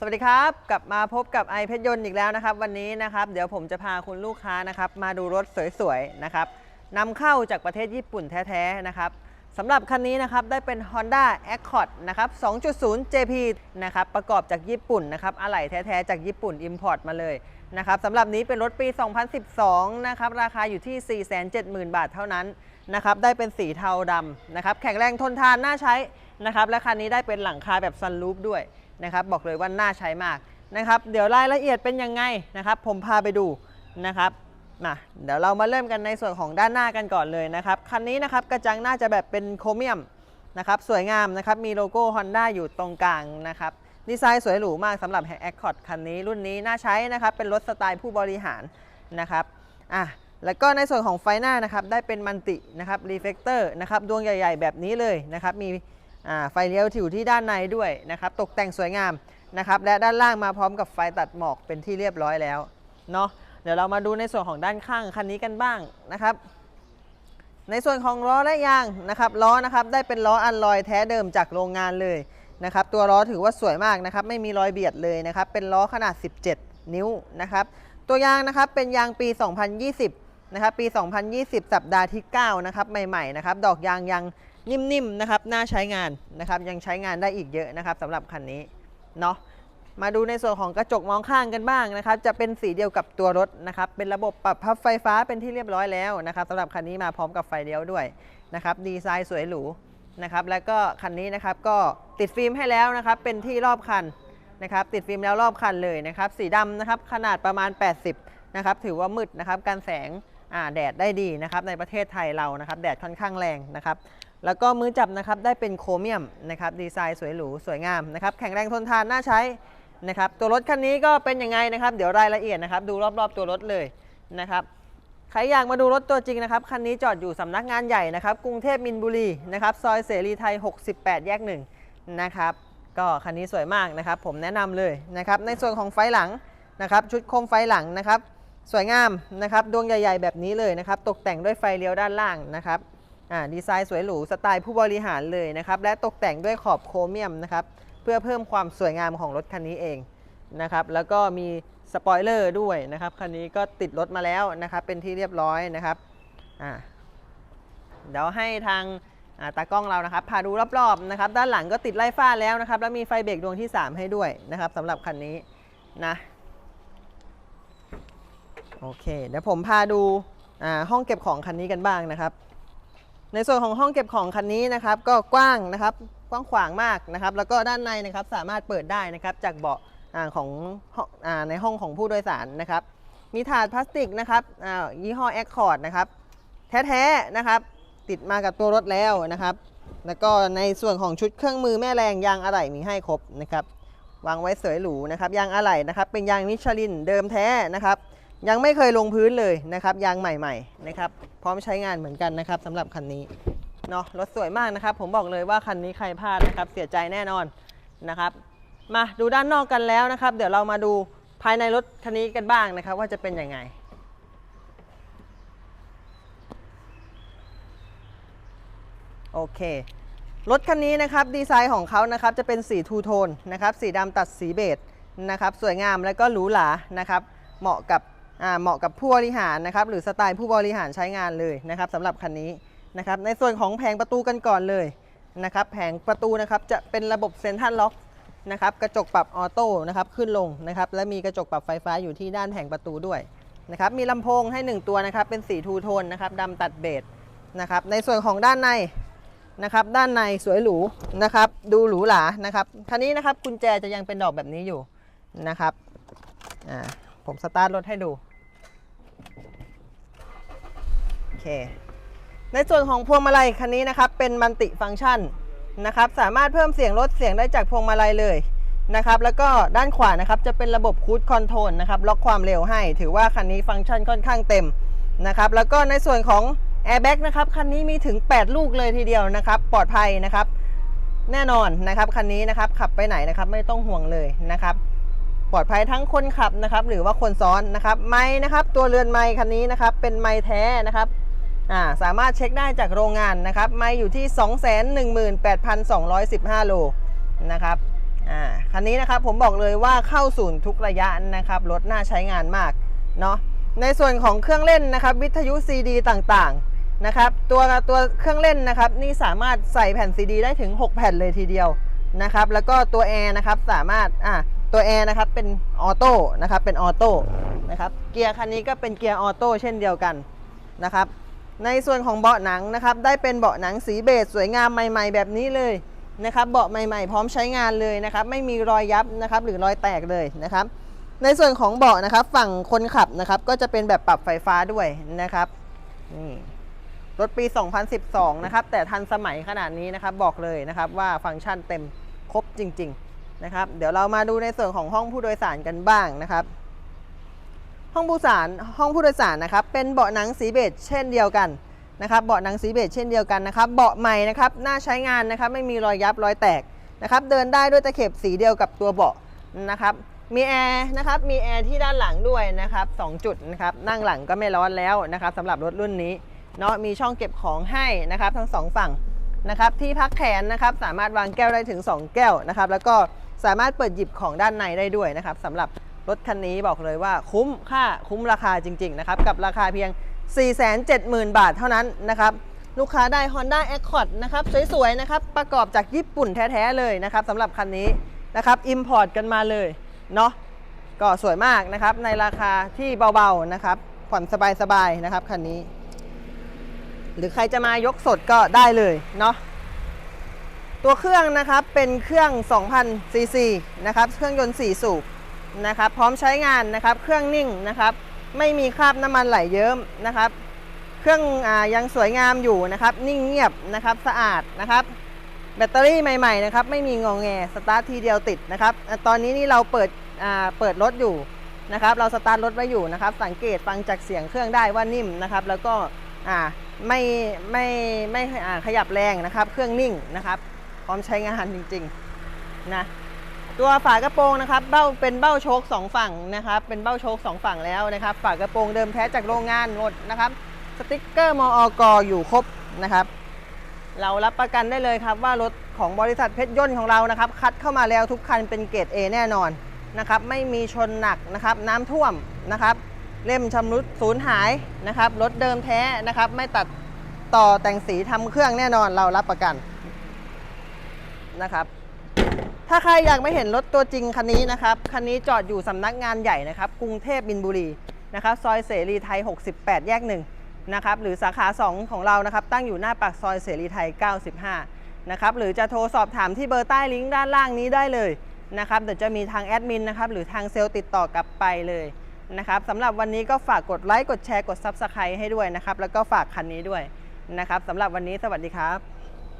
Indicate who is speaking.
Speaker 1: สวัสดีครับ กลับมาพบกับไอเพชรยนต์อีกแล้วนะครับ วันนี้นะครับ เดี๋ยวผมจะพาคุณลูกค้านะครับ มาดูรถสวยๆนะครับนำเข้าจากประเทศญี่ปุ่นแท้ๆนะครับสำหรับคันนี้นะครับได้เป็น Honda Accord นะครับ 2.0 JP นะครับประกอบจากญี่ปุ่นนะครับอะไหล่แท้ๆจากญี่ปุ่น Import มาเลยนะครับสำหรับนี้เป็นรถปี 2012 นะครับราคาอยู่ที่ 470,000 บาทเท่านั้นนะครับได้เป็นสีเทาดำนะครับแข็งแรงทนทานน่าใช้นะครับและคันนี้ได้เป็นหลังคาแบบซันรูฟด้วย นะครับ บอกเลยว่าน่าใช้มากนะครับ เดี๋ยวรายละเอียดเป็นยังไงนะครับ ผมพาไปดูนะครับมาเดี๋ยวเรามาเริ่มกันในส่วนของด้านหน้ากันก่อนเลยนะครับ คันนี้นะครับกระจังหน้าจะแบบเป็นโครเมียมนะครับสวยงามนะครับ มีโลโก้ Honda อยู่ตรงกลางนะครับ ดีไซน์สวยหรูมากสำหรับ Accord คันนี้รุ่นนี้น่าใช้นะครับ เป็นรถสไตล์ผู้บริหารนะครับอะแล้วก็ในส่วนของไฟหน้านะครับ ได้เป็นมันตินะครับรีเฟกเตอร์นะครับดวงใหญ่ ๆ แบบนี้เลยนะครับ มี ไฟเลี้ยวถิวที่ด้านในด้วยนะครับ ตกแต่งสวยงามนะครับ และด้านล่างมาพร้อมกับไฟตัดหมอกเป็นที่เรียบร้อยแล้วเนาะเดี๋ยวเรามาดูในส่วนของด้านข้างคันนี้กันบ้างนะครับ ในส่วนของล้อและยางนะครับล้อนะครับได้เป็นล้ออัลลอยแท้เดิมจากโรงงานเลยนะครับ ตัวล้อถือว่าสวยมากนะครับ ไม่มีรอยเบียดเลยนะครับ เป็นล้อขนาด 17 นิ้วนะครับ ตัวยางนะครับเป็นยางปี 2020นะครับปี 2020 สัปดาห์ที่ 9 นะครับ ใหม่ ๆ นะครับ ดอกยางยังนิ่มๆนะครับน่าใช้งานนะครับยังใช้งานได้อีกเยอะนะครับสำหรับคันนี้เนาะมาดูในส่วนของกระจกมองข้างกันบ้างนะครับ จะเป็นสีเดียวกับตัวรถนะครับ เป็นระบบปรับพับไฟฟ้าเป็นที่เรียบร้อยแล้วนะครับสำหรับคันนี้มาพร้อมกับไฟเลี้ยวด้วยนะครับ ดีไซน์สวยหรูนะครับ แล้วก็คันนี้นะครับก็ติดฟิล์มให้แล้วนะครับ เป็นที่รอบคันนะครับ ติดฟิล์มแล้วรอบคันเลยนะครับ สีดำนะครับ ขนาดประมาณ 80นะครับ ถือว่ามืดนะครับกันแสงแดดได้ดีนะครับ ในประเทศไทยเรานะครับ แดดค่อนข้างแรงนะครับ แล้วก็มือจับนะครับได้เป็นโครเมียมนะครับดีไซน์สวยหรูสวยงามนะครับแข็งแรงทนทานน่าใช้นะครับตัวรถคันนี้ก็เป็นยังไงนะครับ เดี๋ยวรายละเอียดนะครับ ดูรอบๆตัวรถเลยนะครับใครอยากมาดูรถตัวจริงนะครับคันนี้จอดอยู่สำนักงานใหญ่นะครับกรุงเทพมินบุรีนะครับซอยเสรีไทย 68 แยกหนึ่งนะครับก็คันนี้สวยมากนะครับ ผมแนะนำเลยนะครับในส่วนของไฟหลังนะครับ ชุดโคมไฟหลังนะครับ สวยงามนะครับดวงใหญ่ ๆ แบบนี้เลยนะครับ ตกแต่งด้วยไฟเลี้ยวด้านล่างนะครับ ดีไซน์สวยหรูสไตล์ผู้บริหารเลยนะครับและตกแต่งด้วยขอบโครเมียมนะครับเพื่อเพิ่มความสวยงามของรถคันนี้เองนะครับแล้วก็มีสปอยเลอร์ด้วยนะครับคันนี้ก็ติดรถมาแล้วนะครับเป็นที่เรียบร้อยนะครับอ่าเดี๋ยวให้ทางาตากล้องเรานะครับพาดูรอบๆนะครับด้านหลังก็ติดไล่ฟ้าแล้วนะครับแล้วมีไฟเบรกดวงที่ 3 ให้ด้วยนะครับสำหรับคันนี้นะโอเคเดี๋ยวผมพาดูอ่าห้องเก็บของคันนี้กันบ้างนะครับ ในส่วนของห้องเก็บของคันนี้นะครับ ก็กว้างนะครับกว้างขวางมากนะครับ แล้วก็ด้านในนะครับสามารถเปิดได้นะครับจากเบาะของอในห้องของผู้โดยสารนะครับ มีถาดพลาสติกนะครับยี่ห้อ Accord นะครับแท้ๆนะครับติดมากับตัวรถแล้วนะครับ แล้วก็ในส่วนของชุดเครื่องมือแม่แรงยางอะไหล่มีให้ครบนะครับวางไว้สวยหรูนะครับยางอะไหล่นะครับเป็นยางมิชลินเดิมแท้นะครับ ยังไม่เคยลงพื้นเลยนะครับ ยางใหม่ๆนะครับพร้อมใช้งานเหมือนกันนะครับสำหรับคันนี้เนาะรถสวยมากนะครับ ผมบอกเลยว่าคันนี้ใครพลาดนะครับ เสียใจแน่นอนนะครับ มาดูด้านนอกกันแล้วนะครับ เดี๋ยวเรามาดูภายในรถคันนี้กันบ้างนะครับ ว่าจะเป็นยังไงโอเครถคันนี้นะครับดีไซน์ของเขานะครับจะเป็นสีทูโทนนะครับสีดำตัดสีเบจนะครับสวยงามแล้วก็หรูหรานะครับเหมาะกับ เหมาะกับผู้บริหารนะครับหรือสไตล์ผู้บริหารใช้งานเลยนะครับสำหรับคันนี้นะครับในส่วนของแผงประตูกันก่อนเลยนะครับแผงประตูนะครับจะเป็นระบบเซ็นทรัลล็อกนะครับกระจกปรับออโต้นะครับขึ้นลงนะครับและมีกระจกปรับไฟฟ้าอยู่ที่ด้านแผงประตูด้วยนะครับมีลำโพงให้ 1 ตัวนะครับเป็นสีทูโทนนะครับดำตัดเบจนะครับในส่วนของด้านในนะครับด้านในสวยหรูนะครับดูหรูหรานะครับคันนี้นะครับกุญแจจะยังเป็นดอกแบบนี้อยู่นะครับอ่าผมสตาร์ทรถให้ดูโอ เค ในส่วนของพวงมาลัยคันนี้นะครับเป็นมัลติฟังก์ชันนะครับสามารถเพิ่มเสียงลดเสียงได้จากพวงมาลัยเลยนะครับแล้วก็ด้านขวานะครับจะเป็นระบบคูดคอนโทรลนะครับล็อกความเร็วให้ ถือว่าคันนี้ฟังก์ชันค่อนข้างเต็มนะครับแล้วก็ในส่วนของแอร์แบ็กนะครับคันนี้มีถึง 8 ลูกเลยทีเดียวนะครับปลอดภัยนะครับ แน่นอนนะครับคันนี้นะครับขับไปไหนนะครับไม่ต้องห่วงเลยนะครับ ปลอดภัยทั้งคนขับนะครับหรือว่าคนซ้อนนะครับไม้นะครับตัวเรือนไม้คันนี้นะครับเป็นไม้แท้นะครับ อ่าสามารถเช็คได้จากโรงงานนะครับไม้อยู่ที่ 218,215 โลนะครับอ่าคันนี้นะครับผมบอกเลยว่าเข้าศูนย์ทุกระยะนะครับรถน่าใช้งานมากเนาะในส่วนของเครื่องเล่นนะครับวิทยุ CD ต่างๆนะครับตัวตัวเครื่องเล่นนะครับนี่สามารถใส่แผ่น CD ได้ถึง 6 แผ่นเลยทีเดียวนะครับแล้วก็ตัวแอร์นะครับสามารถอะตัวแอร์นะครับเป็นออโต้นะครับเป็นออโต้นะครับเกียร์คันนี้ก็เป็นเกียร์ออโต้เช่นเดียวกันนะครับ ในส่วนของเบาะหนังนะครับ ได้เป็นเบาะหนังสีเบจสวยงามใหม่ ๆ แบบนี้เลยนะครับ เบาะใหม่ๆ พร้อมใช้งานเลยนะครับ ไม่มีรอยยับนะครับ หรือรอยแตกเลยนะครับ ในส่วนของเบาะนะครับ ฝั่งคนขับนะครับ ก็จะเป็นแบบปรับไฟฟ้าด้วยนะครับนี่รถปี 2012 นะครับ แต่ทันสมัยขนาดนี้นะครับ บอกเลยนะครับว่าฟังก์ชันเต็มครบจริง ๆ นะครับ เดี๋ยวเรามาดูในส่วนของห้องผู้โดยสารกันบ้างนะครับ ห้องผู้สารห้องผู้โดยสารนะครับเป็นเบาะหนังสีเบจเช่นเดียวกันนะครับเบาะหนังสีเบจเช่นเดียวกันนะครับเบาะใหม่นะครับน่าใช้งานนะครับไม่มีรอยยับรอยแตกนะครับเดินได้ด้วยตะเข็บสีเดียวกับตัวเบาะนะครับมีแอร์นะครับมีแอร์ที่ด้านหลังด้วยนะครับสองจุดนะครับนั่งหลังก็ไม่ร้อนแล้วนะครับสำหรับรถรุ่นนี้เนาะมีช่องเก็บของให้นะครับทั้งสองฝั่งนะครับที่พักแขนนะครับสามารถวางแก้วได้ถึง 2 แก้วนะครับแล้วก็สามารถเปิดหยิบของด้านในได้ด้วยนะครับสำหรับ รถคันนี้บอกเลยว่าคุ้มค่าคุ้มราคาจริง ๆ นะครับ กับราคาเพียง 470,000 บาทเท่านั้นนะครับ ลูกค้าได้ Honda Accord นะครับ สวย ๆ นะครับ ประกอบจากญี่ปุ่นแท้ ๆ เลยนะครับสำหรับคันนี้นะครับ Import กันมาเลยเนาะก็สวยมากนะครับ ในราคาที่เบา ๆ นะครับ ผ่อนสบาย ๆ นะครับคันนี้ หรือใครจะมายกสดก็ได้เลยเนาะตัวเครื่องนะครับเป็นเครื่อง 2,000ซีซีนะครับ เครื่องยนต์ 4 สูบ นะครับพร้อมใช้งานนะครับ เครื่องนิ่งนะครับ ไม่มีคราบน้ำมันไหลเยิ้มนะครับ เครื่องอยังสวยงามอยู่นะครับ นิ่งเงียบนะครับสะอาดนะครับ แบตเตอรี่ใหม่ ๆ นะครับ ไม่มีงองแงสตาร์ททีเดียวติดนะครับ ตอนนี้นี่เราเปิดเปิดรถอยู่นะครับ เราสตาร์ทรถไว้อยู่นะครับ สังเกตฟังจากเสียงเครื่องได้ว่านิ่มนะครับ แล้วก็ไม่ไม่ไม่อ่ขยับแรงนะครับ เครื่องนิ่งนะครับ พร้อมใช้งานจริง ๆ นะ ตัวฝากระโปรงนะครับเบ้าเป็นเบ้าโชคสองฝั่งนะครับเป็นเบ้าโชคสองฝั่งแล้วนะครับ ฝากระโปรงเดิมแท้จากโรงงานหมดนะครับ สติ๊กเกอร์มอกอยู่ครบนะครับ เรารับประกันได้เลยครับว่ารถของบริษัทเพชรยนต์ของเรานะครับ คัดเข้ามาแล้วทุกคันเป็นเกรด A แน่นอนนะครับ ไม่มีชนหนักนะครับ น้ำท่วมนะครับ เล่มชำรุดสูญหายนะครับรถเดิมแท้นะครับ ไม่ตัดต่อแต่งสีทำเครื่องแน่นอนเรารับประกันนะครับ ถ้าใครอยากไม่เห็นรถตัวจริงคันนี้นะครับ คันนี้จอดอยู่สำนักงานใหญ่นะครับ กรุงเทพบินบุรีนะครับ ซอยเสรีไทย 68 แยกหนึ่งนะครับ หรือสาขา 2 ของเรานะครับ ตั้งอยู่หน้าปากซอยเสรีไทย 95 นะครับ หรือจะโทรสอบถามที่เบอร์ใต้ลิงก์ด้านล่างนี้ได้เลยนะครับ เดี๋ยวจะมีทางแอดมินนะครับ หรือทางเซลล์ติดต่อกลับไปเลยนะครับสำหรับวันนี้ก็ฝากกดไลค์ กดแชร์ กด Subscribe ให้ด้วยนะครับ แล้วก็ฝากคันนี้ด้วยนะครับสำหรับวันนี้สวัสดีครับ